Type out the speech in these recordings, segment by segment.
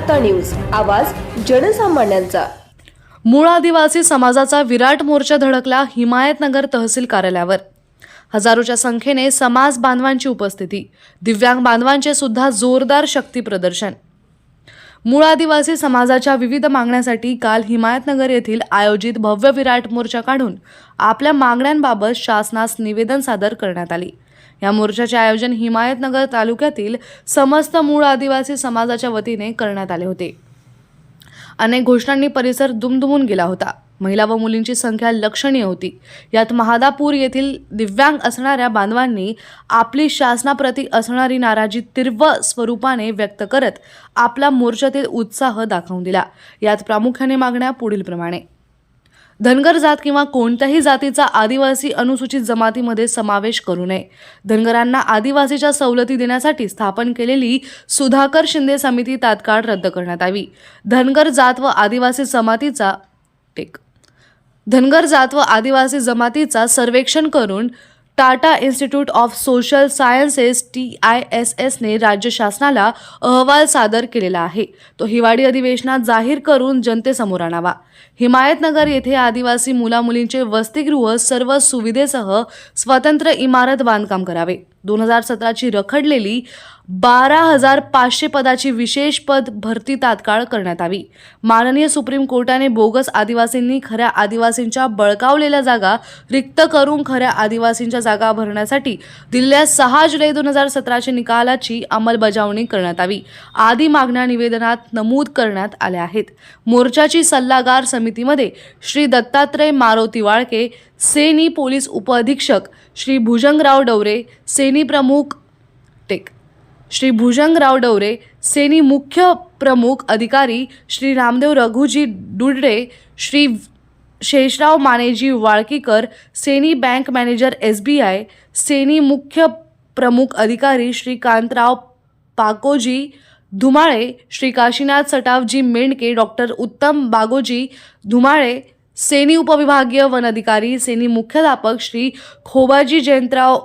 News. आवाज जनसामान्यांचा. मूळ आदिवासी समाजाचा विराट मोर्चा धडकला हिमायतनगर तहसील कार्यालयावर. हजारोच्या संख्येने समाज बांधवांची उपस्थिती. दिव्यांग बांधवांचे सुद्धा जोरदार शक्ती प्रदर्शन. मूळ आदिवासी समाजाच्या विविध मागण्यांसाठी काल हिमायतनगर येथील आयोजित भव्य विराट मोर्चा काढून आपल्या मागण्यांबाबत शासनास निवेदन सादर करण्यात आले. या मोर्चाचे आयोजन हिमायतनगर तालुक्यातील समस्त मूळ आदिवासी समाजाच्या वतीने करण्यात आले होते. अनेक घोषणांनी परिसर दुमदुमून गेला होता. महिला व मुलींची संख्या लक्षणीय होती. यात महादापूर येथील दिव्यांग असणाऱ्या बांधवांनी आपली शासनाप्रती असणारी नाराजी तीव्र स्वरूपाने व्यक्त करत आपला मोर्चातील उत्साह दाखवून दिला. यात प्रामुख्याने मागण्या पुढीलप्रमाणे. धनगर जात किंवा कोणत्याही जातीचा आदिवासी अनुसूचित जमातीमध्ये समावेश करू नये. धनगरांना आदिवासीच्या सवलती देण्यासाठी स्थापन केलेली सुधाकर शिंदे समिती तात्काळ रद्द करण्यात यावी धनगर जात व आदिवासी जमातीचा टेक. धनगर जात व आदिवासी जमातीचा सर्वेक्षण करून Tata institute of social sciences T I S एसने राज्य शासनाला अहवाल सादर केलेला आहे. तो हिवाळी अधिवेशनात जाहीर करून जनतेसमोर आणावा. हिमायतनगर येथे आदिवासी मुलामुलींचे वसतिगृह सर्व सुविधेसह स्वतंत्र इमारत बांधकाम करावे. दोन हजार सतराची रखडलेली बारा हजार पाचशे पदाची विशेष पद भरती तात्काळ करण्यात यावी माननीय सुप्रीम कोर्टाने बोगस आदिवासींनी खऱ्या आदिवासींच्या बळकावलेल्या जागा रिक्त करून खऱ्या आदिवासींच्या जागा भरण्यासाठी दिल्ल्या सहा जुलै दोन हजार सतराच्या निकालाची अंमलबजावणी करण्यात यावी आदी मागण्या निवेदनात नमूद करण्यात आल्या आहेत. मोर्चाची सल्लागार समितीमध्ये श्री दत्तात्रय मारोती वाळके सेनी पोलीस उपअधीक्षक श्री भुजंगराव डवरे सेनी प्रमुख टेक श्री भुजंगराव डवरे सेनी मुख्य प्रमुख अधिकारी श्री रामदेव रघुजी डुडरे श्री शेषराव मानेजी वाळकीकर सेनी bank manager S B I सेनी मुख्य प्रमुख अधिकारी श्री कांतराव पाकोजी धुमाळे श्री काशीनाथ सटावजी मेंढके डॉक्टर उत्तम बागोजी धुमाळे सेनी उपविभागीय वन अधिकारी सेनी मुख्याध्यापक श्री खोबाजी जयंतराव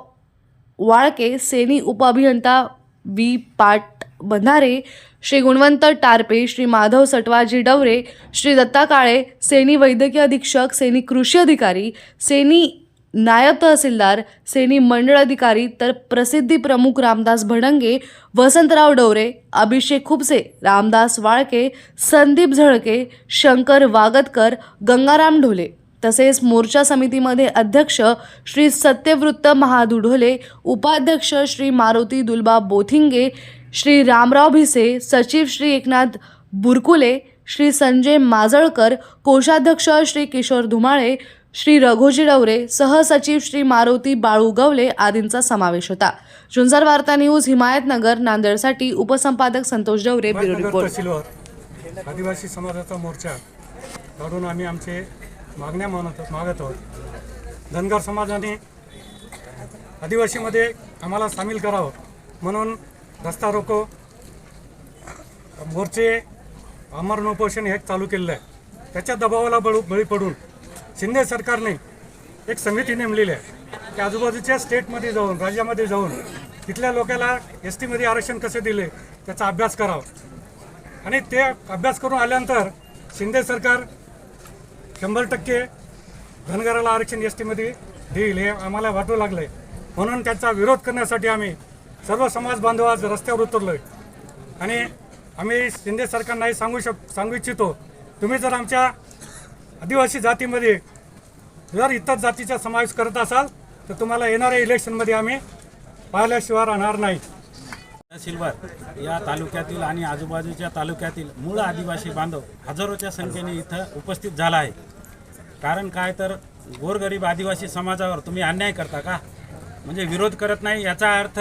वाळके सेनी उपअभियंता बी पाट बंधारे श्री गुणवंत टारपे श्री माधव सटवाजी डवरे श्री दत्ता काळे सेनी वैद्यकीय अधीक्षक सेनी कृषी अधिकारी सेनी नायब तहसीलदार सेनी मंडळ अधिकारी तर प्रसिद्धी प्रमुख रामदास भडंगे वसंतराव डवरे अभिषेक खुपसे रामदास वाळके संदीप झळके शंकर वागतकर गंगाराम ढोले. तसेच मोर्चा समितीमध्ये अध्यक्ष श्री सत्यवृत्त महादुढोले उपाध्यक्ष श्री मारुती दुलबा बोथिंगे श्री रामराव भिसे सचिव श्री एकनाथ बुरकुले श्री संजय माजळकर कोषाध्यक्ष श्री किशोर धुमाळे श्री रघोजी डवरे सहसचिव श्री मारुती बाळू गवले आदींचा समावेश होता. झुंजार वार्ता न्यूज हिमायतनगर नांदेडसाठी उपसंपादक संतोष डवरे ब्युरो रिपोर्ट. आदिवासी समाजाचा मोर्चा. काढून आम्ही आमचे मागण्या मानत मागत आहोत. धनगर समाजाने आदिवासीमध्ये आम्हाला सामील करावं म्हणून रस्ता रोको मोर्चे अमरण उपोषण हे चालू केलेलं आहे. त्याच्या दबावाला बळू बळी पडून शिंदे सरकारने एक समिती नेमलेली आहे. की आजूबाजूच्या स्टेटमध्ये जाऊन राज्यामध्ये जाऊन तिथल्या लोकांना एस टीमध्ये आरक्षण कसे दिले त्याचा अभ्यास करावा. आणि ते अभ्यास करून आल्यानंतर शिंदे सरकार शंभर टक्के धनगराला आरक्षण एस टीमध्ये देईल हे आम्हाला वाटू लागलं आहे म्हणून त्याचा विरोध करण्यासाठी आम्ही सर्व समाज बांधव आज रस्त्यावर उतरलो आहे आणि आम्ही शिंदे सरकारनाही सांगू शक सांगू इच्छितो. तुम्ही जर आमच्या आदिवासी जातीमध्ये जर इतर जातीचा समावेश करत असाल तर तुम्हाला येणाऱ्या इलेक्शनमध्ये आम्ही पाहिल्याशिवाय राहणार नाही. सिल्वर या तालुक्यातील आणि आजूबाजूच्या तालुक्यातील मूळ आदिवासी बांधव हजारोच्या संख्येने इथं उपस्थित झाला आहे. कारण काय तर गोरगरीब आदिवासी समाजावर तुम्ही अन्याय करता का? म्हणजे विरोध करत नाही याचा अर्थ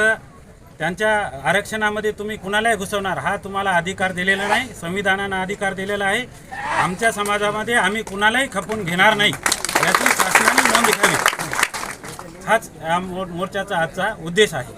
त्यांच्या आरक्षणामध्ये तुम्ही कुणालाही घुसवणार. हा तुम्हाला अधिकार दिलेला नाही संविधानानं अधिकार दिलेला आहे. आमच्या समाजामध्ये आम्ही कुणालाही खपून घेणार नाही. याची शासनाने नोंद घ्यावी. हाच या मोर्चाचा आजचा उद्देश आहे.